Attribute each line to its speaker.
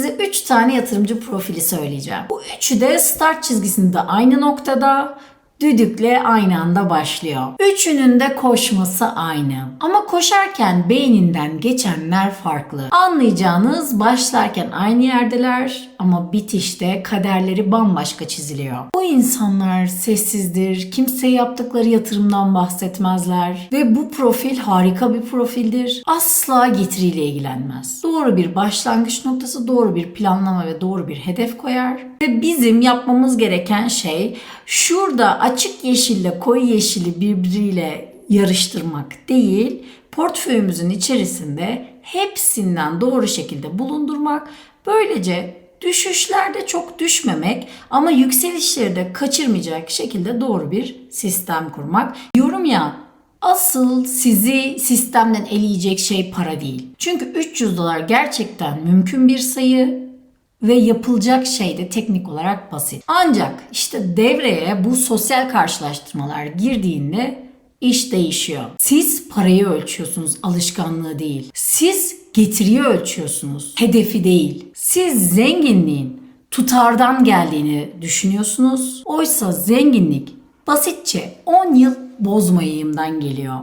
Speaker 1: size 3 tane yatırımcı profili söyleyeceğim. Bu üçü de start çizgisinde aynı noktada, düdükle aynı anda başlıyor. Üçünün de koşması aynı. Ama koşarken beyninden geçenler farklı. Anlayacağınız başlarken aynı yerdeler ama bitişte kaderleri bambaşka çiziliyor. Bu insanlar sessizdir, kimseye yaptıkları yatırımdan bahsetmezler ve bu profil harika bir profildir. Asla getiriyle ilgilenmez. Doğru bir başlangıç noktası, doğru bir planlama ve doğru bir hedef koyar ve bizim yapmamız gereken şey şurada açık yeşille koyu yeşili birbiriyle yarıştırmak değil, portföyümüzün içerisinde hepsinden doğru şekilde bulundurmak. Böylece düşüşlerde çok düşmemek ama yükselişleri de kaçırmayacak şekilde doğru bir sistem kurmak. Yorum ya Asıl sizi sistemden eleyecek şey para değil. Çünkü 300 dolar gerçekten mümkün bir sayı ve yapılacak şey de teknik olarak basit. Ancak işte devreye bu sosyal karşılaştırmalar girdiğinde iş değişiyor. Siz parayı ölçüyorsunuz, alışkanlığı değil. Siz getiriyi ölçüyorsunuz, hedefi değil. Siz zenginliğin tutardan geldiğini düşünüyorsunuz. Oysa zenginlik basitçe 10 yıl bozmayayımdan geliyor.